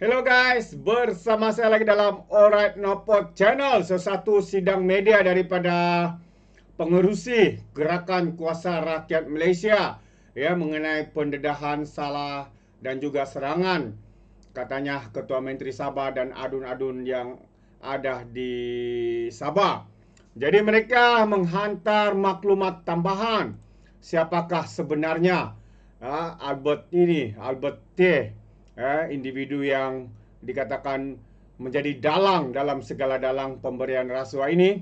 Hello guys, bersama saya lagi dalam Alright Nopot Channel, sesuatu sidang media daripada pengerusi Gerakan Kuasa Rakyat Malaysia ya mengenai pendedahan salah dan juga serangan katanya Ketua Menteri Sabah dan adun-adun yang ada di Sabah. Jadi mereka menghantar maklumat tambahan siapakah sebenarnya uh, Albert ini, Albert T eh, individu yang dikatakan menjadi dalang dalam segala dalang pemberian rasuah ini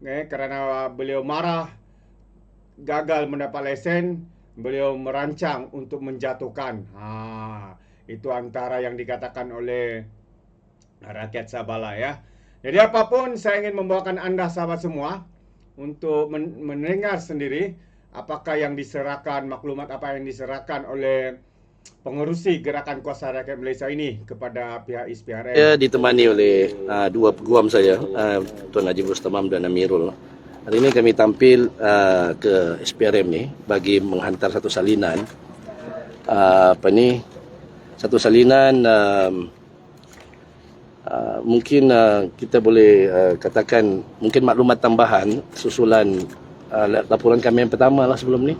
eh, kerana beliau marah gagal mendapat lesen beliau merancang untuk menjatuhkan. Ha itu antara yang dikatakan oleh rakyat Sabah lah ya. Jadi apa pun saya ingin membawakan anda sahabat semua untuk men mendengar sendiri apakah yang diserahkan maklumat apa yang diserahkan oleh pengerusi gerakan kuasa rakyat Malaysia ini kepada pihak ISPRM. Saya ditemani oleh uh, dua peguam saya, uh, Tuan Najib Rustamam dan Amirul. Hari ini kami tampil uh, ke SPRM ni bagi menghantar satu salinan uh, apa ni satu salinan uh, uh, mungkin uh, kita boleh uh, katakan mungkin maklumat tambahan susulan uh, laporan kami yang pertama lah sebelum ni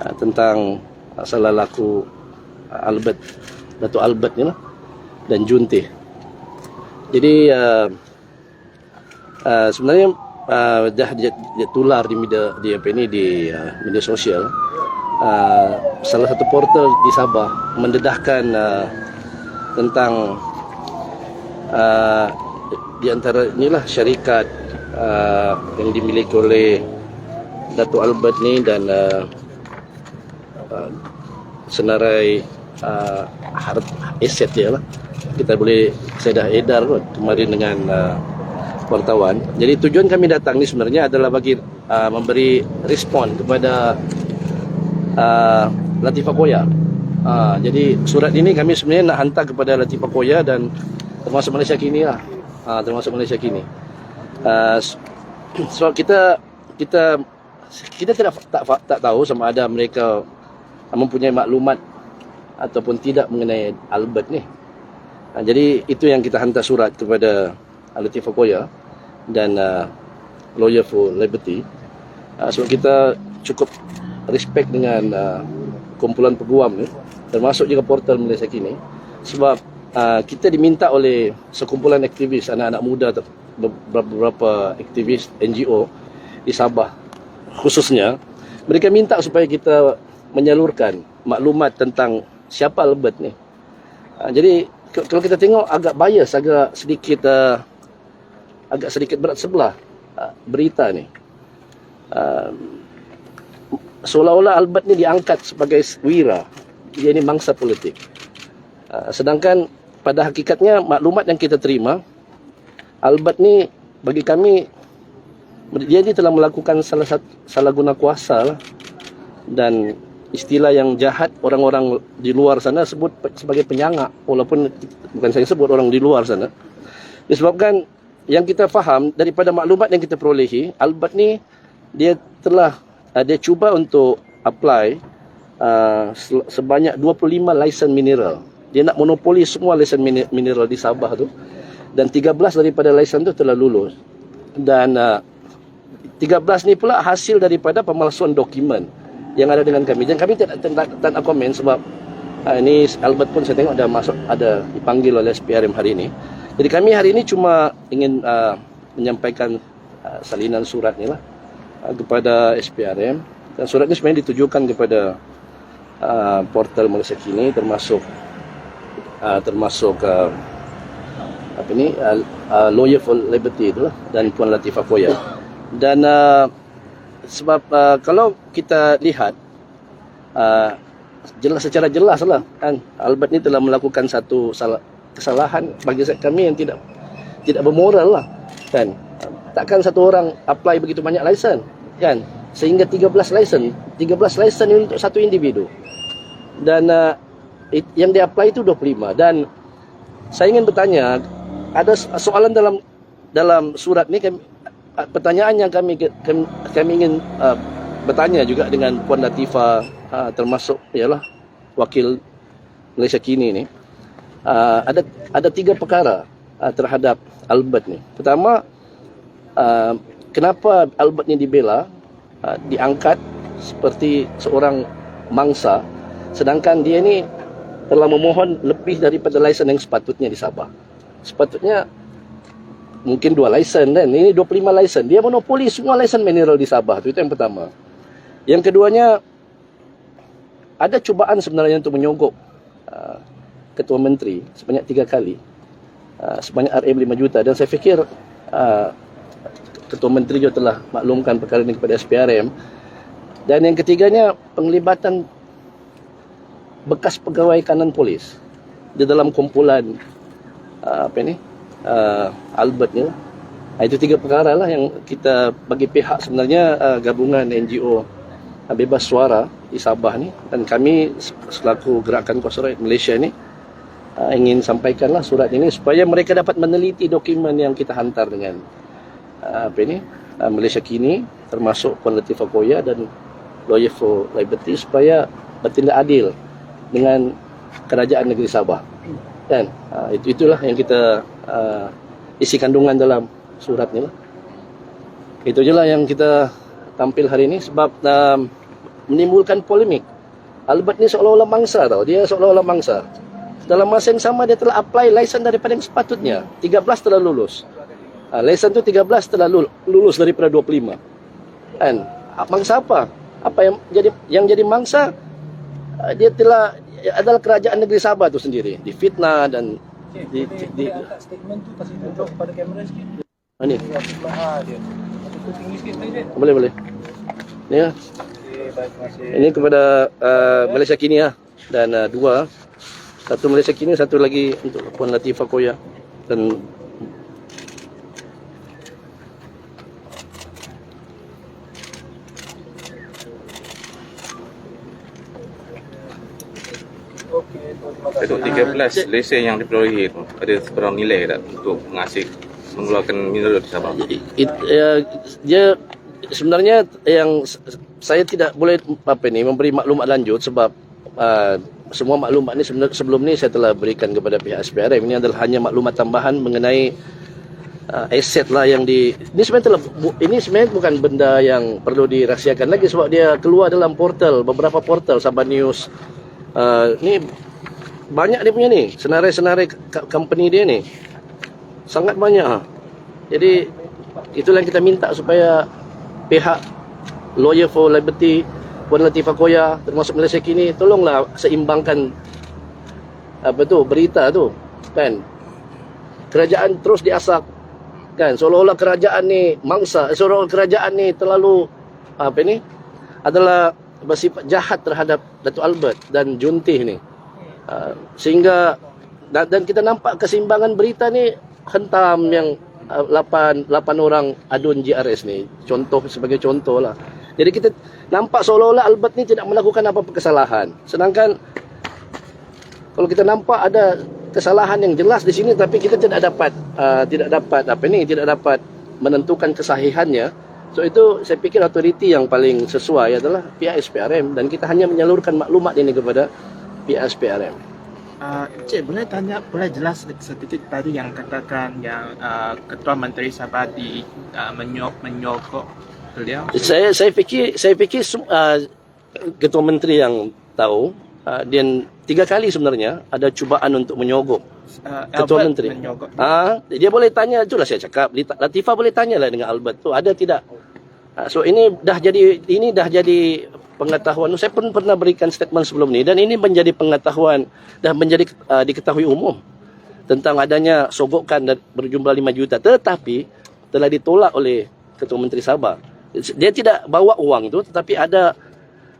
uh, tentang uh, salah laku Albert Datuk Albert ni lah dan Junti. Jadi uh, uh, sebenarnya uh, dah dia, dia tular di media di apa ini di uh, media sosial. Uh, salah satu portal di Sabah mendedahkan uh, tentang uh, di antara inilah syarikat uh, yang dimiliki oleh Datuk Albert ni dan uh, uh, senarai uh, harta aset dia lah. Kita boleh saya dah edar kot kemarin dengan uh, wartawan. Jadi tujuan kami datang ni sebenarnya adalah bagi uh, memberi respon kepada uh, Latifah Koya. Uh, jadi surat ini kami sebenarnya nak hantar kepada Latifah Koya dan termasuk Malaysia kini lah. Uh, termasuk Malaysia kini. Uh, so kita kita kita tidak tak, tak tahu sama ada mereka mempunyai maklumat ataupun tidak mengenai Albert ni. Ha, jadi itu yang kita hantar surat kepada Latifah Koya dan uh, Lawyer for Liberty. Uh, sebab kita cukup respect dengan uh, kumpulan peguam ni termasuk juga portal Malaysia kini sebab uh, kita diminta oleh sekumpulan aktivis anak-anak muda beberapa aktivis NGO di Sabah khususnya mereka minta supaya kita menyalurkan maklumat tentang siapa Albert ni. Uh, jadi kalau kita tengok agak bias, agak sedikit uh, agak sedikit berat sebelah uh, berita ni. Uh, seolah-olah Albert ni diangkat sebagai wira. Dia ni mangsa politik. Uh, sedangkan pada hakikatnya maklumat yang kita terima Albert ni bagi kami dia ni telah melakukan salah satu salah guna kuasa lah. dan istilah yang jahat orang-orang di luar sana sebut sebagai penyangak walaupun bukan saya sebut orang di luar sana. Disebabkan yang kita faham daripada maklumat yang kita perolehi Albert ni dia telah uh, dia cuba untuk apply uh, sebanyak 25 lisen mineral. Dia nak monopoli semua lisen mineral di Sabah tu. Dan 13 daripada lisen tu telah lulus. Dan uh, 13 ni pula hasil daripada pemalsuan dokumen yang ada dengan kami. Dan kami tidak tak, tak komen sebab uh, ini Albert pun saya tengok ada masuk ada dipanggil oleh SPRM hari ini. Jadi kami hari ini cuma ingin uh, menyampaikan uh, salinan surat ni lah uh, kepada SPRM dan surat ini sebenarnya ditujukan kepada uh, portal Malaysia Kini termasuk uh, termasuk uh, apa ni uh, uh, lawyer for liberty itulah dan Puan Latifah Koya dan uh, sebab uh, kalau kita lihat uh, jelas secara jelas lah kan Albert ni telah melakukan satu salah, kesalahan bagi kami yang tidak tidak bermoral lah kan. Takkan satu orang apply begitu banyak lesen kan. Sehingga 13 lesen 13 lesen ini untuk satu individu. Dan uh, it, yang dia apply itu 25 dan saya ingin bertanya ada soalan dalam dalam surat ni kami Ah, pertanyaan yang kami kami, kami ingin uh, bertanya juga dengan Puan Latifah uh, termasuk ialah wakil Malaysia kini ni uh, ada ada tiga perkara uh, terhadap Albert ni. Pertama, uh, kenapa Albert ni dibela, uh, diangkat seperti seorang mangsa sedangkan dia ni telah memohon lebih daripada lesen yang sepatutnya di Sabah. Sepatutnya mungkin dua lesen kan. Ini 25 lesen. Dia monopoli semua lesen mineral di Sabah. Itu, itu yang pertama. Yang keduanya ada cubaan sebenarnya untuk menyogok uh, ketua menteri sebanyak tiga kali. Uh, sebanyak RM 5 juta dan saya fikir uh, ketua menteri juga telah maklumkan perkara ini kepada SPRM. Dan yang ketiganya penglibatan bekas pegawai kanan polis di dalam kumpulan uh, apa ini uh, Albert ni uh, itu tiga perkara lah yang kita bagi pihak sebenarnya uh, gabungan NGO uh, bebas suara di Sabah ni dan kami selaku gerakan kuasa rakyat Malaysia ni uh, ingin sampaikanlah surat ini supaya mereka dapat meneliti dokumen yang kita hantar dengan uh, apa ini uh, Malaysia kini termasuk Puan Latifah Koya dan Lawyer for Liberty supaya bertindak adil dengan kerajaan negeri Sabah. Kan? Uh, itu itulah yang kita uh, isi kandungan dalam surat ni lah. Itu je lah yang kita tampil hari ini sebab uh, menimbulkan polemik. Albert ni seolah-olah mangsa tau. Dia seolah-olah mangsa. Dalam masa yang sama dia telah apply lesen daripada yang sepatutnya. 13 telah lulus. Uh, lesen tu 13 telah lulus daripada 25. Kan? Mangsa apa? Apa yang jadi yang jadi mangsa uh, dia telah adalah kerajaan negeri Sabah tu sendiri difitnah dan okay, di, boleh, di, boleh statement tu kasih tunjuk kepada kamera sikit. Ini. Ah, sikit boleh Boleh. Ni ya. Ini kepada uh, Malaysia kini ya dan uh, dua satu Malaysia kini satu lagi untuk Puan Latifah Koya dan Untuk 13 lesen yang diperolehi itu ada seberapa nilai tak untuk mengasih mengeluarkan mineral di Sabah? it, uh, dia sebenarnya yang saya tidak boleh apa ni memberi maklumat lanjut sebab uh, semua maklumat ni sebelum ni saya telah berikan kepada pihak SPRM ini adalah hanya maklumat tambahan mengenai uh, aset lah yang di ini sebenarnya telah, bu- ini sebenarnya bukan benda yang perlu dirahsiakan lagi sebab dia keluar dalam portal beberapa portal Sabah News uh, ni banyak dia punya ni. Senarai-senarai company dia ni. Sangat banyak ha. jadi itulah yang kita minta supaya pihak lawyer for liberty Puan Latifah Koya termasuk Malaysia kini tolonglah seimbangkan apa tu berita tu kan? Kerajaan terus diasak kan? Seolah-olah kerajaan ni mangsa seolah-olah kerajaan ni terlalu apa ni adalah bersifat jahat terhadap Datuk Albert dan Juntih ni uh, sehingga dan, kita nampak keseimbangan berita ni hentam yang uh, 8 8 orang adun GRS ni. Contoh sebagai contoh lah. Jadi kita nampak seolah-olah Albert ni tidak melakukan apa-apa kesalahan. Sedangkan kalau kita nampak ada kesalahan yang jelas di sini tapi kita tidak dapat uh, tidak dapat apa ni tidak dapat menentukan kesahihannya. So itu saya pikir autoriti yang paling sesuai adalah pihak SPRM dan kita hanya menyalurkan maklumat ini kepada pihak SPRM Uh, Cik, boleh tanya, boleh jelas sedikit tadi yang katakan yang uh, Ketua Menteri Sabah di uh, menyok menyokok beliau. saya saya fikir saya fikir uh, ketua menteri yang tahu uh, dan tiga kali sebenarnya ada cubaan untuk menyogok Uh, ketua Albert menteri. Ah, dia boleh tanya itulah saya cakap. Latifah boleh tanyalah dengan Albert tu ada tidak. Ah, so ini dah jadi ini dah jadi pengetahuan. Saya pun pernah berikan statement sebelum ni dan ini menjadi pengetahuan dan menjadi uh, diketahui umum tentang adanya sogokan dan berjumlah 5 juta tetapi telah ditolak oleh Ketua Menteri Sabah. Dia tidak bawa uang tu tetapi ada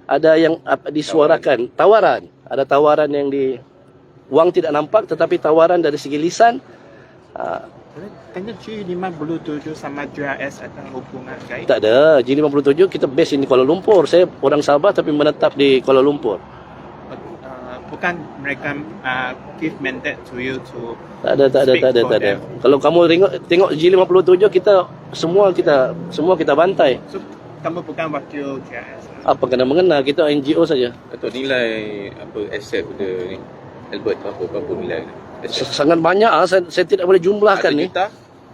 ada yang apa, disuarakan tawaran. Ada tawaran yang di wang tidak nampak tetapi tawaran dari segi lisan uh, tanya G57 sama JRS ada hubungan kait? tak ada. G57 kita base di Kuala Lumpur. Saya orang Sabah tapi menetap di Kuala Lumpur. Uh, bukan mereka uh, give mandate to you to Tak ada, tak ada, Speak tak ada, for tak ada. them. Kalau kamu tengok tengok G57 kita semua kita semua kita bantai. so kamu bukan wakil JRS. Apa kena mengena kita NGO saja. Atau nilai apa aset pada ni Albert apa berapa nilai? Sangat banyak ah. Saya, saya tidak boleh jumlahkan ni. juta,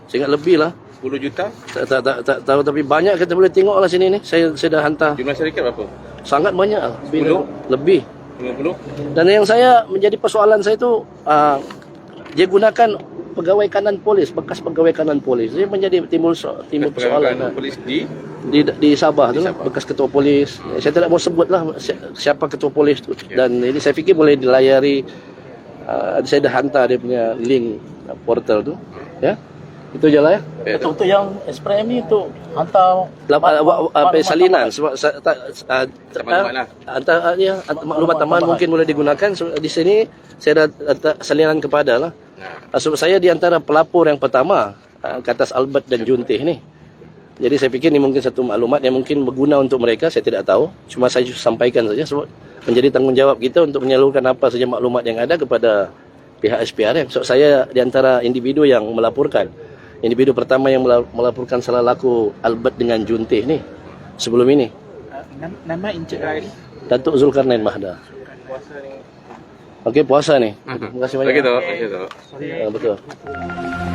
Saya ingat lebih lah. 10 juta. Tak, tak, tak, tak tahu tapi banyak kita boleh tengok lah sini ni. Saya saya dah hantar. Jumlah syarikat berapa? Sangat banyak. ah. Lebih. Sepuluh? Lebih. 50? Dan yang saya menjadi persoalan saya tu uh, dia gunakan pegawai kanan polis, bekas pegawai kanan polis. Dia menjadi timbul so, timbul persoalan Persoalan ah. polis di di di Sabah tu Di lah, Sabah. bekas ketua polis. Saya tidak mau sebut lah si- siapa ketua polis tu. Ya. Dan ini saya fikir boleh dilayari uh, saya dah hantar dia punya link uh, portal tu. Ya. Itu je lah ya. eh, Untuk, untuk yang SPM ni untuk hantar mak- uh, mak- apa maklumat salinan sebab sa- tak uh, Tak lah. Antara uh, ya, maklumat tambahan tambahan. mungkin boleh digunakan so, di sini saya dah letak salinan kepada lah. Nah, Uh, sebab saya di antara pelapor yang pertama uh, ke atas Albert dan Juntih ni. Jadi saya fikir ni mungkin satu maklumat yang mungkin berguna untuk mereka, saya tidak tahu. Cuma saya sampaikan saja sebab menjadi tanggungjawab kita untuk menyalurkan apa saja maklumat yang ada kepada pihak SPRM. So saya di antara individu yang melaporkan. Individu pertama yang mela- melaporkan salah laku Albert dengan Juntih ni sebelum ini. Ah, nam- Nama Encik Rai Datuk Zulkarnain Mahda. Okey puasa ni. Terima kasih banyak. Bagi tu, bagi tu. Ah, betul.